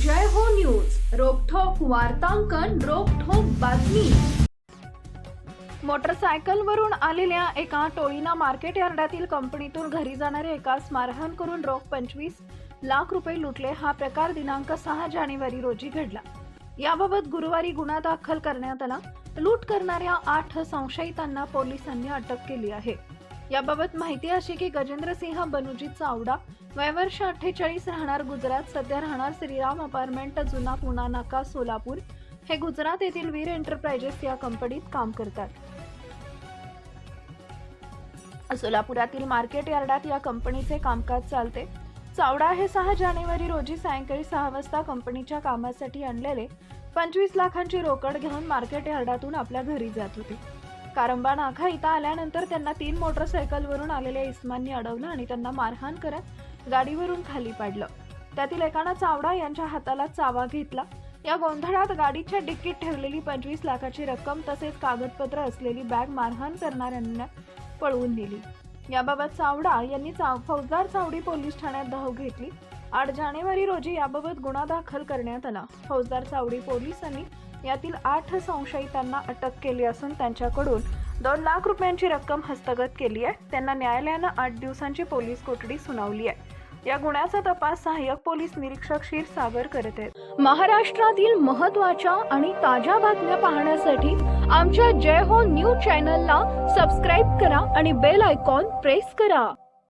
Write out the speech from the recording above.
जय हो न्यूज. रोकठोक वार्तांकन रोखोक बातमी. मोटरसायकलवरून आलेल्या एका टोळीना मार्केट यार्डातील कंपनीतून घरी जाणाऱ्या एकास मारहाण करून रोख पंचवीस लाख रुपये लुटले. हा प्रकार दिनांक सहा जानेवारी रोजी घडला. याबाबत गुरुवारी गुन्हा दाखल करण्यात आला. लूट करणाऱ्या आठ संशयितांना पोलिसांनी अटक केली आहे. याबाबत माहिती अशी की गजेंद्र सिंह बनुजी चावडा वयवर्ष अठ्ठेचाळीस राहणार गुजरात सध्या राहणार श्रीराम अपार्टमेंट जुना पुणा नाका सोलापूर. हे गुजरात येथील वीर एंटरप्राइजेस या कंपनीत काम करतात. सोलापुरातील मार्केट यार्डात या कंपनीचे कामकाज चालते. चावडा हे सहा जानेवारी रोजी सायंकाळी सहा वाजता कंपनीच्या कामासाठी आणलेले पंचवीस लाखांची रोकड घेऊन मार्केट यार्डातून आपल्या घरी जात होते. कारंबा नाका इथं आल्यानंतर त्यांना तीन मोटरसायकलवरून आलेल्या इस्मांनी अडवलं आणि त्यांना मारहाण करत गाडीवरून खाली पाडलं. त्यातील एकानं चावडा यांच्या हाताला चावा घेतला. या गोंधळात गाडीच्या डिक्कीत ठेवलेली पंचवीस लाखाची रक्कम तसेच कागदपत्र असलेली बॅग मारहाण करणाऱ्यांना पळवून दिली. याबाबत चावडा यांनी चाव फौजदार चावडी पोलीस ठाण्यात धाव घेतली. आठ जानेवारी रोजी याबाबत गुन्हा दाखल करण्यात आला. फौजदार चावडी पोलिसांनी यातील आठ संशयितांना अटक केली असून त्यांच्याकडून दोन लाख रुपयांची रक्कम हस्तगत केली आहे. त्यांना न्यायालयानं आठ दिवसांची पोलीस कोठडी सुनावली आहे. या गुन्ह्याचा तपास सहाय्यक पोलीस निरीक्षक क्षीरसागर करत आहेत. महाराष्ट्रातील महत्त्वाच्या आणि ताज्या बातम्या पाहण्यासाठी आमच्या जय हो न्यूज चॅनलला सबस्क्राईब करा आणि बेल आयकॉन प्रेस करा.